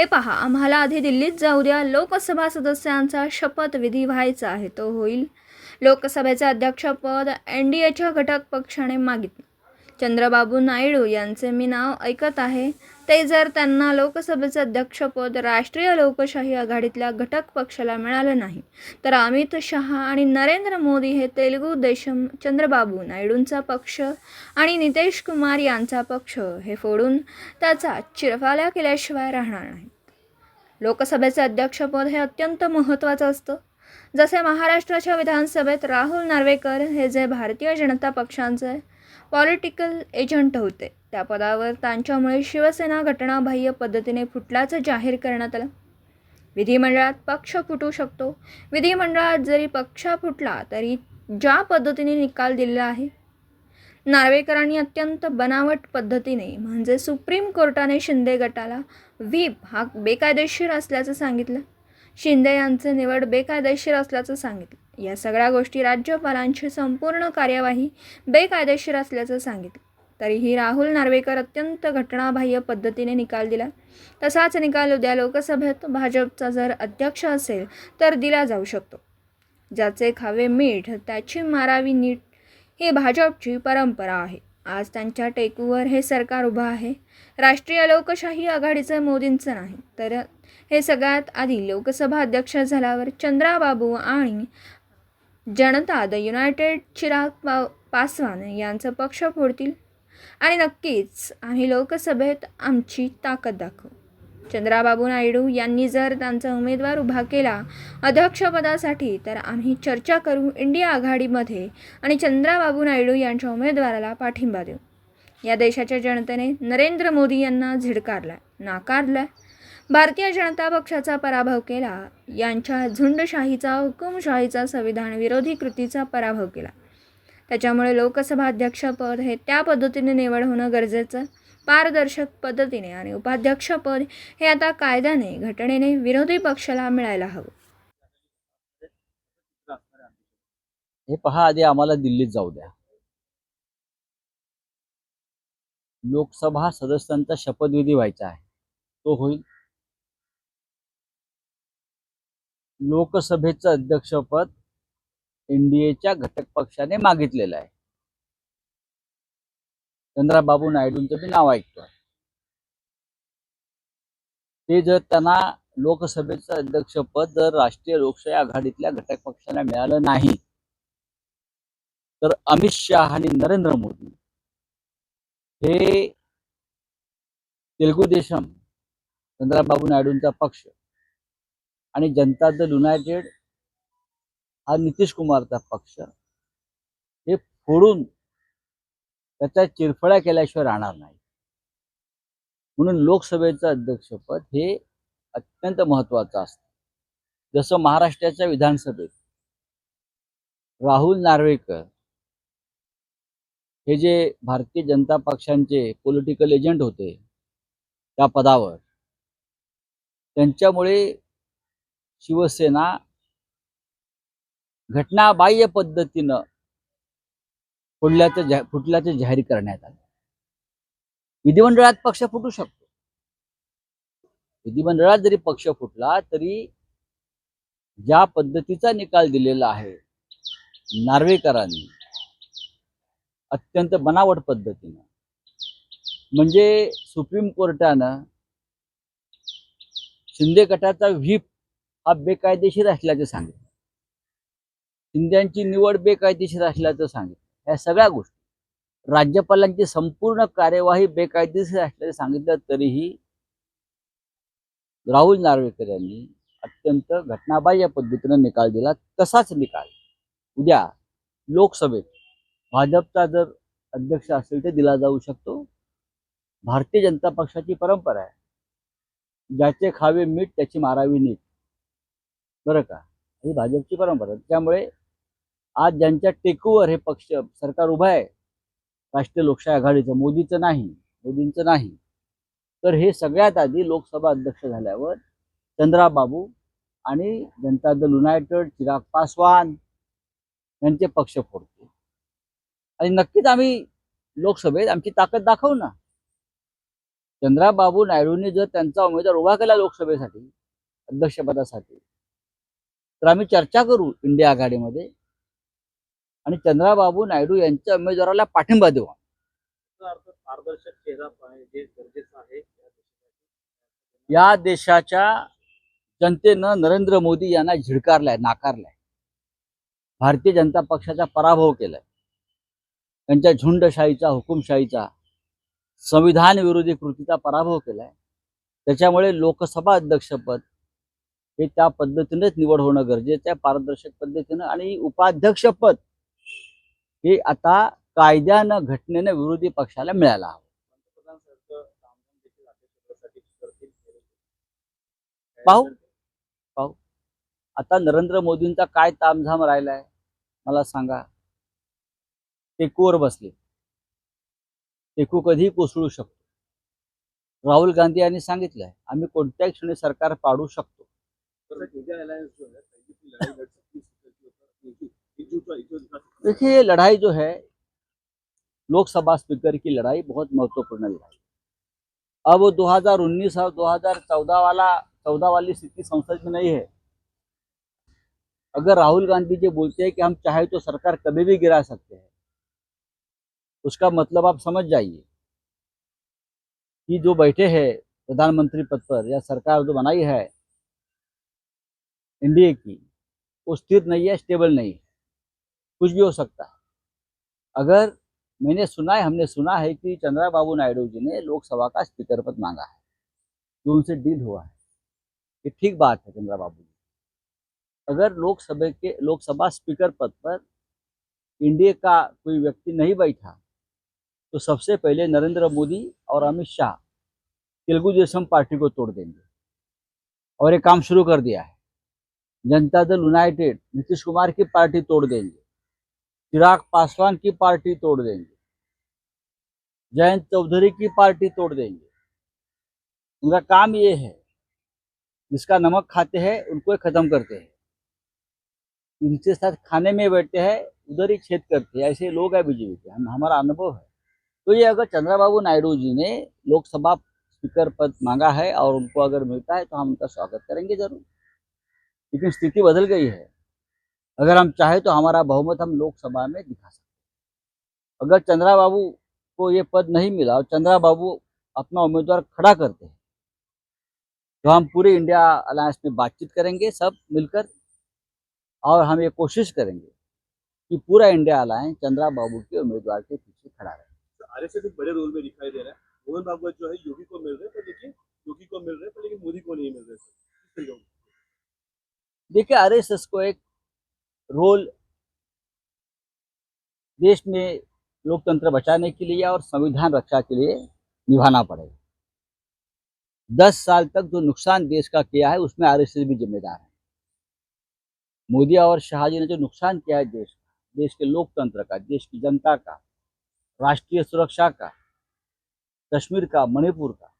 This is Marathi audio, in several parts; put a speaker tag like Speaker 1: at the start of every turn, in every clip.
Speaker 1: हे पहा आम्हाला आधी दिल्लीत जाऊ द्या. लोकसभा सदस्यांचा शपथविधी व्हायचा आहे तो होईल. लोकसभेचे अध्यक्षपद एन डी एच्या घटक पक्षाने मागितलं. चंद्रबाबू नायडू यांचे मी नाव ऐकत आहे. ते जर त्यांना लोकसभेचं अध्यक्षपद राष्ट्रीय लोकशाही आघाडीतल्या घटक पक्षाला मिळालं नाही तर अमित शहा आणि नरेंद्र मोदी हे तेलुगू देशम चंद्रबाबू नायडूंचा पक्ष आणि नितेश कुमार यांचा पक्ष हे फोडून त्याचा चिरफाल्या केल्याशिवाय राहणार नाही. लोकसभेचं अध्यक्षपद हे अत्यंत महत्त्वाचं असतं. जसे महाराष्ट्राच्या विधानसभेत राहुल नार्वेकर हे जे भारतीय जनता पक्षांचे पॉलिटिकल एजंट होते. त्या पदावर त्यांच्यामुळे शिवसेना घटनाबाह्य पद्धतीने फुटल्याचं जाहीर करण्यात आलं. विधिमंडळात पक्ष फुटू शकतो. विधिमंडळात जरी पक्ष फुटला तरी ज्या पद्धतीने निकाल दिलेला आहे नार्वेकरांनी अत्यंत बनावट पद्धतीने म्हणजे सुप्रीम कोर्टाने शिंदे गटाला व्हीप हा बेकायदेशीर असल्याचं सांगितलं. शिंदे यांचे निवड बेकायदेशीर असल्याचं सांगितलं. या सगळ्या गोष्टी राज्यपालांची संपूर्ण कार्यवाही बेकायदेशीर असल्याचं सांगितलं. तरीही राहुल नार्वेकर अत्यंत घटनाबाह्य पद्धतीने निकाल दिला. तसाच निकाल उद्या लोकसभेत भाजपचा जर अध्यक्ष असेल तर दिला जाऊ शकतो. ज्याचे खावे मीठ त्याची मारावी नीट ही भाजपची परंपरा आहे. आज त्यांच्या टेकूवर हे सरकार उभं आहे. राष्ट्रीय लोकशाही आघाडीचं मोदींचं नाही तर हे सगळ्यात आधी लोकसभा अध्यक्ष झाल्यावर चंद्राबाबू आणि जनता द युनायटेड चिराग पा पासवान यांचं पक्ष फोडतील. आणि नक्कीच आम्ही लोकसभेत आमची ताकद दाखवू. चंद्राबाबू नायडू यांनी जर त्यांचा उमेदवार उभा केला अध्यक्षपदासाठी तर आम्ही चर्चा करू इंडिया आघाडीमध्ये आणि चंद्राबाबू नायडू यांच्या उमेदवाराला पाठिंबा देऊ. या देशाच्या जनतेने नरेंद्र मोदी यांना झिडकारला नाकारला भारतीय जनता पक्षाचा पराभव केला. यांच्या झुंडशाहीचा हुकुमशाहीचा संविधान विरोधी कृतीचा पराभव केला. त्याच्यामुळे लोकसभा अध्यक्षपद हे त्या पद्धतीने निवड होणं गरजेचं पारदर्शक पद्धतीने आणि उपाध्यक्षपद हे आता कायद्याने घटनेने विरोधी पक्षाला मिळायला हवं.
Speaker 2: हे पहा आधी आम्हाला दिल्लीत जाऊ द्या. लोकसभा सदस्यांचा शपथविधी व्हायचा आहे. तो होईल. लोकसभेचं अध्यक्षपद एनडीएच्या घटक पक्षाने मागितलेलं आहे. चंद्राबाबू नायडूंचं मी नाव ऐकतोय. ते जर त्यांना लोकसभेचं अध्यक्षपद जर राष्ट्रीय लोकशाही आघाडीतल्या घटक पक्षाला मिळालं नाही तर अमित शहा आणि नरेंद्र मोदी हे तेलगू देशम चंद्राबाबू नायडूंचा पक्ष आणि जनता दल युनायटेड हा नितीश कुमारचा पक्ष. हे फोडून त्याचा चिरफळ्या केल्याशिवाय राहणार नाही. म्हणून लोकसभेचं अध्यक्षपद हे अत्यंत महत्वाचं असतं. जसं महाराष्ट्राच्या विधानसभेत राहुल नार्वेकर हे जे भारतीय जनता पक्षांचे पॉलिटिकल एजंट होते त्या पदावर त्यांच्यामुळे शिवसेना घटनाबाह्य पद्धतीनं फुटल्याचं जा फुटल्याचं जाहीर करण्यात आलं. विधिमंडळात पक्ष फुटू शकतो. विधिमंडळात जरी पक्ष फुटला तरी ज्या पद्धतीचा निकाल दिलेला आहे नार्वेकरांनी अत्यंत बनावट पद्धतीनं म्हणजे सुप्रीम कोर्टानं शिंदे गटाचा व्हीप हा बेकायदेशीर असल्याचं सांगितलं शिंद्यांची निवड बेकायदेशीर असल्याचं सांगितलं या सगळ्या गोष्टी. राज्यपालांची संपूर्ण कार्यवाही बेकायदेशीर असल्याचं सांगितलं तरीही राहुल नार्वेकर यांनी अत्यंत घटनाबाह्य पद्धतीनं निकाल दिला. तसाच निकाल उद्या लोकसभेत भाजपचा जर अध्यक्ष असेल तर दिला जाऊ शकतो. भारतीय जनता पक्षाची परंपरा आहे. ज्याचे खावे मीठ त्याची मारावी नीट. बरं का? ही भाजपची परंपरा. त्यामुळे आज ज्यांच्या टेकूवर हे पक्ष सरकार उभं आहे राष्ट्रीय लोकशाही आघाडीचं मोदीचं नाही मोदींचं नाही तर हे सगळ्यात आधी लोकसभा अध्यक्ष झाल्यावर चंद्राबाबू आणि जनता दल युनायटेड चिराग पासवान यांचे पक्ष फोडतो आणि नक्कीच आम्ही लोकसभेत आमची ताकद दाखवू ना. चंद्राबाबू नायडूंनी जर त्यांचा उमेदवार उभा केला लोकसभेसाठी अध्यक्षपदासाठी तर आम्ही चर्चा करू इंडिया आघाडीमध्ये. आणि चंद्राबाबू नायडू यांच्या उमेदवाराला पाठिंबा देऊ
Speaker 3: पारदर्शक चेहरा पाहिजे गरजेचं आहे.
Speaker 2: या देशाच्या जनतेनं नरेंद्र मोदी यांना झिडकारलाय नाकारलाय. भारतीय जनता पक्षाचा पराभव केलाय. त्यांच्या झुंडशाहीचा हुकुमशाहीचा संविधान विरोधी कृतीचा पराभव केलाय. त्याच्यामुळे लोकसभा अध्यक्षपद हे त्या पद्धतीनेच निवड होणं गरजेचं आहे पारदर्शक पद्धतीनं. आणि उपाध्यक्षपद हे आता कायद्यानं घटनेनं विरोधी पक्षाला मिळायला हवं.
Speaker 3: पाहू.
Speaker 2: पाहू. आता नरेंद्र मोदींचा काय तामझाम राहिलाय मला सांगा. टेकूवर बसले. टेकू कधीही कोसळू शकतो. राहुल गांधी यांनी सांगितलंय आम्ही कोणत्याही क्षणी सरकार पाडू शकतो. देखिए ये लड़ाई जो है लोकसभा स्पीकर की लड़ाई बहुत महत्वपूर्ण लड़ाई अब 2019 और 2014 वाला 14 वाली स्थिति संसद में नहीं है। अगर राहुल गांधी जी बोलते हैं कि हम चाहे तो सरकार कभी भी गिरा सकते हैं उसका मतलब आप समझ जाइए कि जो बैठे हैं प्रधानमंत्री पद पर या सरकार जो बनाई है एनडीए की, वो स्थिर नहीं है स्टेबल नहीं है। कुछ भी हो सकता है। अगर मैंने सुना है, हमने सुना है कि चंद्रा बाबू नायडू जी ने लोकसभा का स्पीकर पद मांगा है जो उनसे डील हुआ है। ये ठीक बात है चंद्रा बाबू जी। अगर लोकसभा के, लोकसभा स्पीकर पद पर इंडिया का कोई व्यक्ति नहीं बैठा तो सबसे पहले नरेंद्र मोदी और अमित शाह तेलुगु देशम पार्टी को तोड़ देंगे। और ये काम शुरू कर दिया है। जनता दल यूनाइटेड नीतीश कुमार की पार्टी तोड़ देंगे। चिराग पासवान की पार्टी तोड़ देंगे। जयंत चौधरी की पार्टी तोड़ देंगे। उनका काम ये है, जिसका नमक खाते हैं, उनको खत्म करते हैं। इनके साथ खाने में बैठते हैं, उधर ही छेद करते हैं। ऐसे लोग हैं बीजेपी के। हम, हमारा अनुभव है। तो ये अगर चंद्रबाबू नायडू जी ने लोकसभा स्पीकर पद मांगा है और उनको अगर मिलता है तो हम उनका स्वागत करेंगे ज़रूर। लेकिन स्थिति बदल गई है अगर हम चाहे तो हमारा बहुमत हम लोकसभा में दिखा सकते। अगर चंद्रा बाबू को ये पद नहीं मिला और चंद्रा बाबू अपना उम्मीदवार खड़ा करते हैं तो हम पूरे इंडिया अलायंस में बातचीत करेंगे सब मिलकर और हम ये कोशिश करेंगे कि पूरा इंडिया अलायंस चंद्रा बाबू के उम्मीदवार के पीछे खड़ा रहे
Speaker 3: आरएसएस एक बड़े रोल में दिखाई दे रहा है मोहन जो है योगी को मिल रहे हैं योगी को मिल रहे हैं लेकिन मोदी को नहीं मिल रहे?
Speaker 2: देखिए आरएसएस को एक रोल देश में लोकतंत्र बचाने के लिए और संविधान रक्षा के लिए निभाना पड़ेगा। दस साल तक जो नुकसान देश का किया है, उसमें आरएसएस भी जिम्मेदार है। मोदी और शाह जी ने जो नुकसान किया है देश का, देश के लोकतंत्र का, देश की जनता का, राष्ट्रीय सुरक्षा का, कश्मीर का, मणिपुर का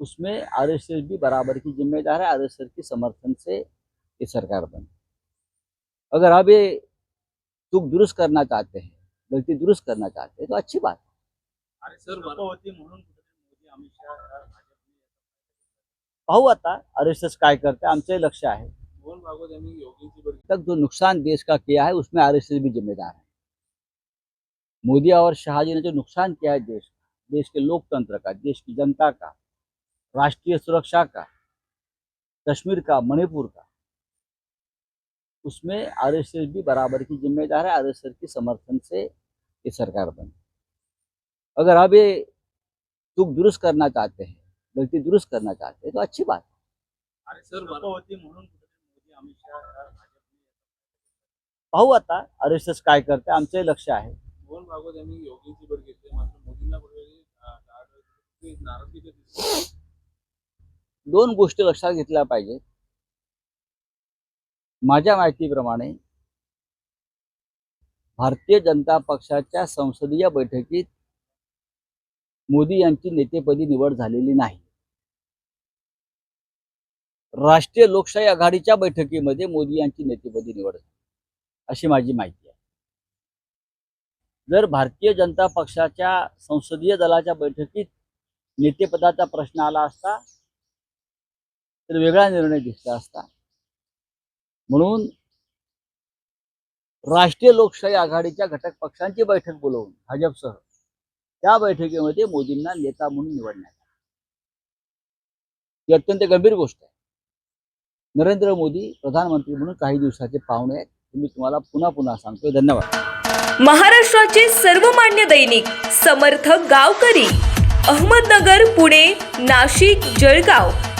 Speaker 2: उसमें आरएसएस भी बराबर की जिम्मेदार है आरएसएस के समर्थन से ये सरकार बनी। अगर अब ये चूक दुरुस्त करना चाहते हैं गलती दुरुस्त करना चाहते हैं तो अच्छी बात है।
Speaker 3: अरे सर होती म्हणून कुठेतरी मोदी अमित शाह अ,
Speaker 2: आता आरएसएस काय करते आमचंही लक्ष आहे
Speaker 3: मोहन भागवत यांनी योगींची बरोबर
Speaker 2: तक जो नुकसान देश का किया है उसमें आरएसएस भी जिम्मेदार है। मोदी और शाहजी ने जो नुकसान किया है देश का देश के लोकतंत्र का देश की जनता का राष्ट्रीय सुरक्षा का? कश्मीर का? मणिपुर का? उसमें आरएसएस भी बराबर की जिम्मेदार है आरएसएस के समर्थन से ये सरकार बनी। अगर अब ये चूक दुरुस्त करना चाहते हैं गलती दुरुस्त करना चाहते हैं तो अच्छी बात है। पाहू आता आरएसएस काय करते आमचंही लक्ष आहे।
Speaker 3: मोहन भागवत यांनी योगींची भेट घेतली मात्र मोदींना
Speaker 2: दोन गोष्टी लक्षात घेतल्या पाहिजेत. माझ्या माहितीप्रमाणे भारतीय जनता पक्षाच्या संसदीय बैठकीत मोदी यांची नेतेपदी निवड झालेली नाही. राष्ट्रीय लोकशाही आघाडीच्या बैठकीमध्ये मोदी यांची नेतेपदी निवड झाली. अशी माझी माहिती आहे. जर भारतीय जनता पक्षाच्या संसदीय दलाच्या बैठकीत नेतेपदाचा प्रश्न आला असता तर वेगळा निर्णय घेतला असता. म्हणून राष्ट्रीय लोकशाही आघाडीच्या घटक पक्षांची बैठक बोलवून भाजपसह त्या बैठकीमध्ये मोदींना नेता म्हणून निवडण्यात आला. ही अत्यंत गंभीर गोष्ट आहे. नरेंद्र मोदी प्रधानमंत्री म्हणून काही दिवसाचे पाहुणे आहेत. मी तुम्हाला पुन्हा पुन्हा सांगतोय. धन्यवाद.
Speaker 4: महाराष्ट्राचे सर्वमान्य दैनिक समर्थ गावकरी अहमदनगर पुणे नाशिक जळगाव.